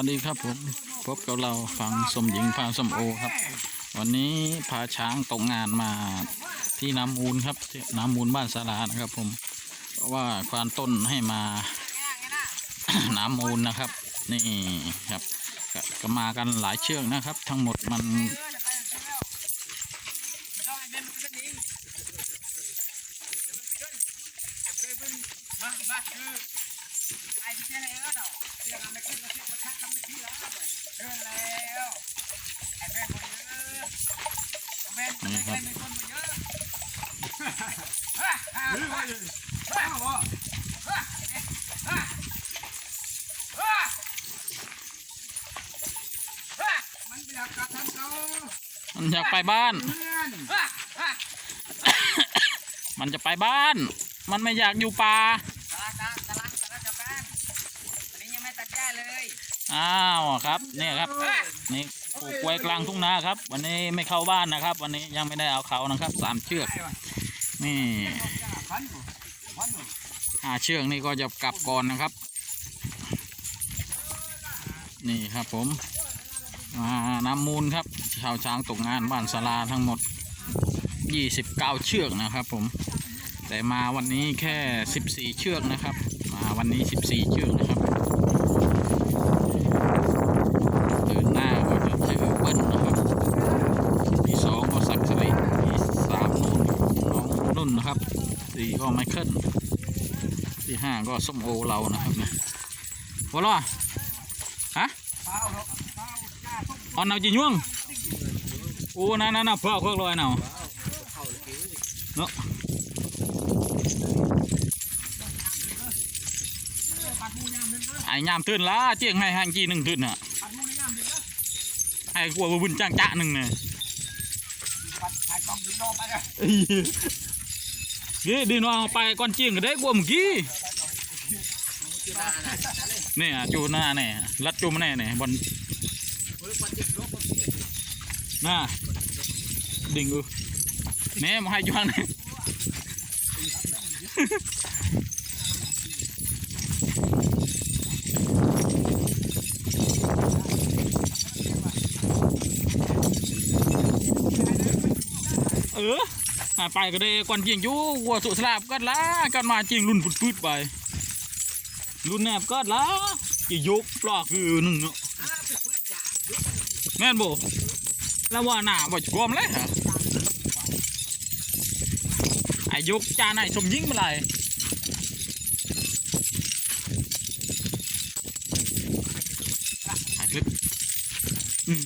วัสดีครับผมพบกับเราฟังสมหญิงฟาร์มสมโอครับ วันนี้พาช้างตกงานมาที่น้ำมูลครับที่น้ำมูลบ้านสารานะครับ ผมเพราะว่าควานต้นให้มา น้ำมูลนะครับ นี่ครับ ก็มากันหลายเชือกนะครับ ทั้งหมดมัน มามาคือไอ้ที่เจ๊เลยก็เนาะเรื่องอะไรขึ้นมาที่ประทักทำไม่ที่แล้วเรื่องแล้วไอ้แม่คนเยอะแม่แม่เป็นคนเยอะฮ่าฮ่าฮ่าฮ่าฮ่าฮ่าฮ่า มันอยากกระทำเขามันอยากไปบ้านเพื่อนฮ่าฮ่ามันจะไปบ้าน มันไม่อยากอยู่ป่าตลาดตลาดตลาดตลาดกลับบ้านอันนี้ยังไม่ตัดหญ้าเลยอ้าวครับเนี่ยครับนี่ปลูกไว้กลางทุ่งนาครับ วันนี้ไม่เข้าบ้านนะครับ วันนี้ยังไม่ได้เอาเขานะครับสามเชือก นี่พันพันห้าเชือกนี่ก็จะกลับก่อนนะครับ นี่ครับผมมาน้ำมูลครับ ชาวช้างตกงานบ้านสลาทั้งหมด 29 เชือกนะครับผม แต่มาวันนี้แค่ 14 เชือกนะครับ มาวันนี้ 14 เชือกนะครับเดินหน้าก็จะเจอเบิ้ลนะครับ ที่สองก็สักสริที่สามนุ่นน้องนุ่นนะครับ สี่ก็ไมเคิลที่ห้าก็ส้มโอเรานะครับนะวอลล์ฮะเปล่าหรอกเปล่าจ้าทุกออนเอาจีน่วงโอ้นั่นนั่นพ่อพวกลอยเนาเนาะปัดมูยามนึงเด้อไอ้ยามตื่นละเจียงให้ห่างจีหนึ่งตื่นน่ะไอ้กลัวบุญจ้างจ้าหนึ่งเนี่ย ปัดถ่ายกล้องดูโลไปเลยเฮ้ยดีน้องเอาไปก่อนเจียงก็ ไปก็ได้ก่อนจริงอยู่วัวสุสลาบก็ละกันมาจริงรุ่นพุดๆไปรุ่นแนบก็ละจะยกปลอกคือหนึ่งเนาะแม่นบ่แล้วว่าหน้าบ่จะกลมเลยอไอ้ยกจานไหนสมยิ่งมาเลยถ่ายคลิปอืม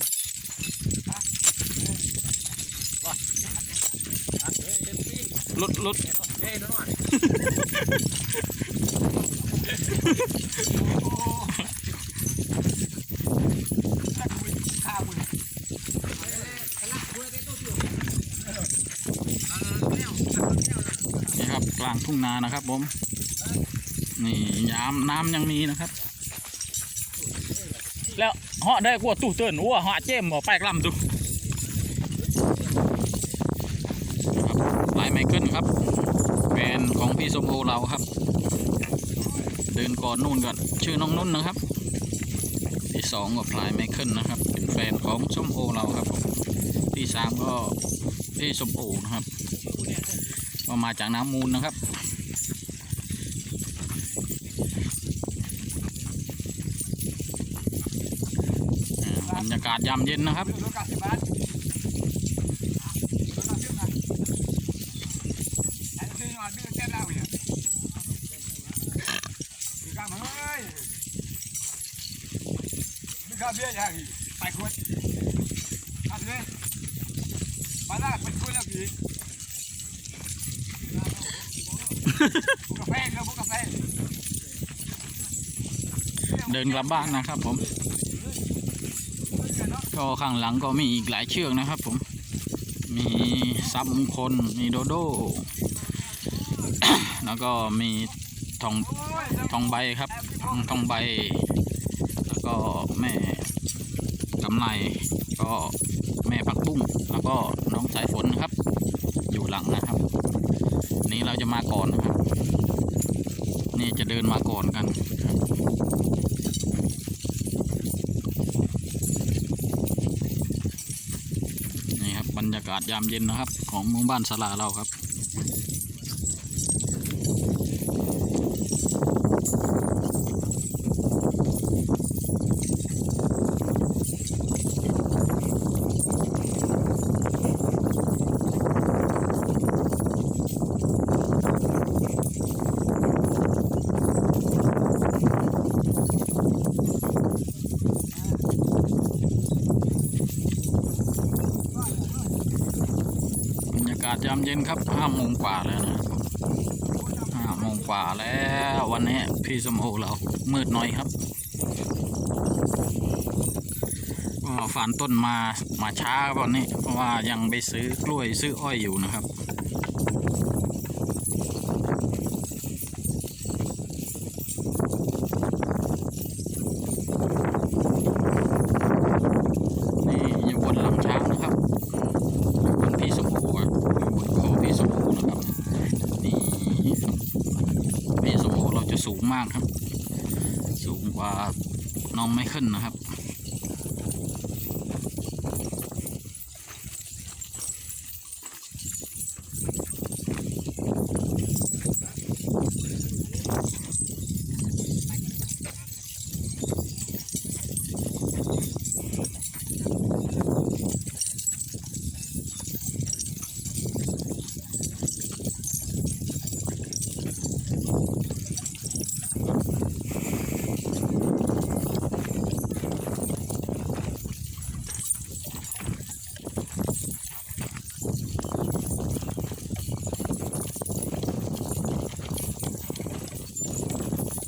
รถรถ เฮ้ยน้อยข้าวมึงกระลักด้วยได้ตัวเดียวเออแนวนี่ครับกลางทุ่งนานะครับผมนี่ยามน้ำยังมีนะครับ แล้วเหาะได้กว่าตู้เตือนอ้วเหาะเจมบ่ไปกลำดูนะครับลาย ไมเคิลครับแฟนของพี่สมโอเราครับ เดินก่อนนู่นก่อนชื่อน้องนุ่นนะครับ ที่สองก็พลายไมเคิลนะครับ เป็นแฟนของสมโอเราครับ ที่สามก็พี่สมโอนะครับก็มาจากน้ำมูลนะครับบรรยากาศยามเย็นนะครับ ดูกับสิบบาทดูกับสิบนะไอ้ที่นอนดื้อแก้เหล้าเนี่ยดูกับเฮ้ยดูกับเบี้ยอย่างนี้ไปคุยเอาเลยมาล่าเป็นคุยแล้วพี่ กาแฟครับกาแฟเดินกลับบ้านนะครับผม ก็ข้างหลังก็มีอีกหลายเชือกนะครับผม มีซับมงคล มีโดโด แล้วก็มีทองทองใบครับ ทองใบ ก็แม่กำไรก็แม่ผักบุ้งแล้วก็น้องสายฝนนะครับ อยู่หลังนะครับ นี้เราจะมาก่อนนะครับ นี่จะเดินมาก่อนกันนี่ครับบรรยากาศยามเย็นนะครับ ของหมู่บ้านสลาเราครับากาศยามเย็นครับห้าโมงกว่าแล้วนะห้าโมงกว่าแล้ววันนี้พี่สมโอเรามืดหน่อยครับก็ฝานต้นมามาช้าวันนี้ เพราะว่ายังไปซื้อกล้วยซื้ออ้อยอยู่นะครับ นี่อยู่บนหลังช้างนะครับ อยู่บนพี่สมโอครับอยู่บนคอพี่สมโอนะครับ นี่ครับพี่สมโอเราจะสูงมากครับ สูงกว่า น้องไม่ขึ้นนะครับ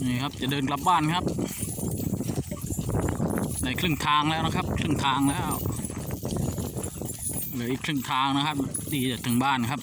นี่ครับจะเดินกลับบ้านครับในครึ่งทางแล้วนะครับ ครึ่งทางแล้วเหลืออีกครึ่งทางนะครับที่จะถึงบ้านครับ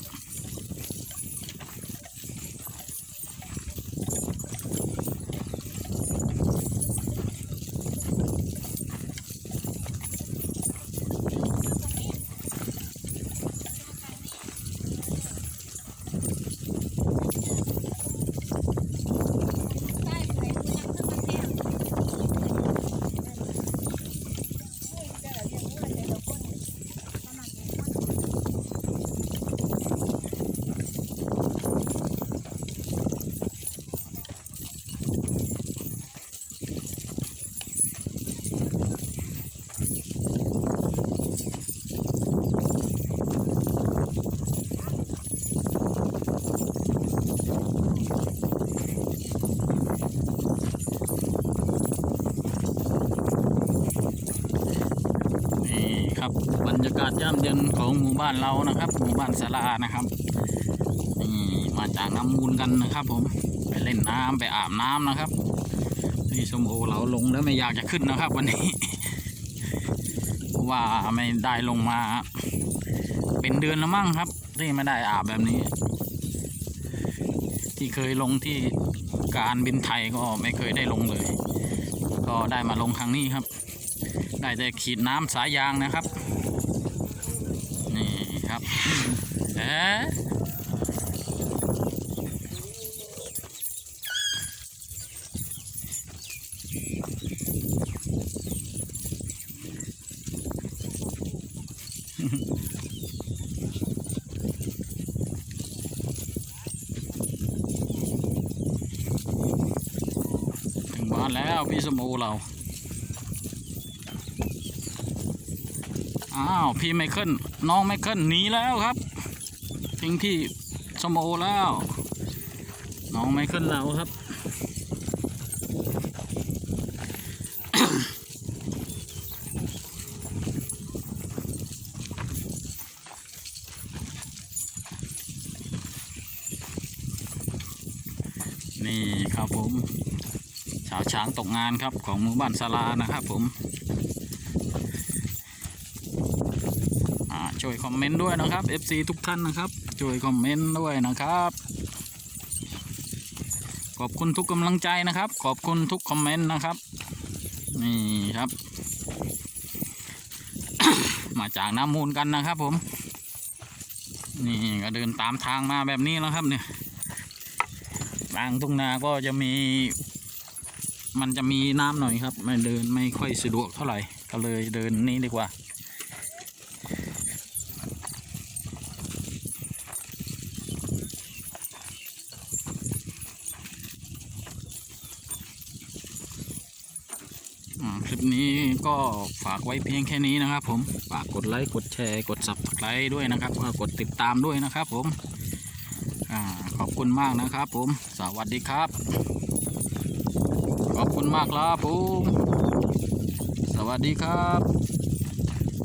นี่ครั บรรยากาศย่ำเย็นของหมู่บ้านเรานะครับ หมู่บ้านสารานะครับนี่มาจากน้ำมูลกันนะครับ ผมไปเล่นน้ำไปอาบน้ำนะครับพี่สมโอเราลงแล้วไม่อยากจะขึ้นนะครับ วันนี้เพราะว่าไม่ได้ลงมา เป็นเดือนแล้วมั้งครับ ที่ไม่ได้อาบแบบนี้ ที่เคยลงที่การบินไทยก็ไม่เคยได้ลงเลย ก็ได้มาลงครั้งนี้ครับ ได้แต่ขีดน้ำสายยางนะครับ นี่ครับเอ๊ะถึงบ้านแล้วพี่สมโอเรา อ้าวพี่ไม่ขึ้นน้องไม่ขึ้นหนีแล้วครับทิ้งที่สมโอแล้ว น้องไม่ขึ้นแล้วครับนี่ครับผม ชาวช้างตกงานครับของหมู่บ้านสลานะครับผม อ่า ช่วยคอมเมนต์ด้วยนะครับ FC ทุกท่านนะครับ ช่วยคอมเมนต์ด้วยนะครับ ขอบคุณทุกกำลังใจนะครับ ขอบคุณทุกคอมเมนต์นะครับ นี่ครับ มาจากน้ำมูลกันนะครับผม นี่ก็เดินตามทางมาแบบนี้แล้วครับเนี่ยทางทุ่งนาก็จะมี มันจะมีน้ำหน่อยครับไม่เดินไม่ค่อยสะดวกเท่าไหร่ก็เลยเดินนี้ดีกว่า คลิปนี้ก็ฝากไว้เพียงแค่นี้นะครับ ผมฝากกดไลค์กดแชร์กดซับสไครต์ด้วยนะครับกดติดตามด้วยนะครับ ผมอขอบคุณมากนะครับ ผมสวัสดีครับ ขอบคุณมากครับผมสวัสดีครับ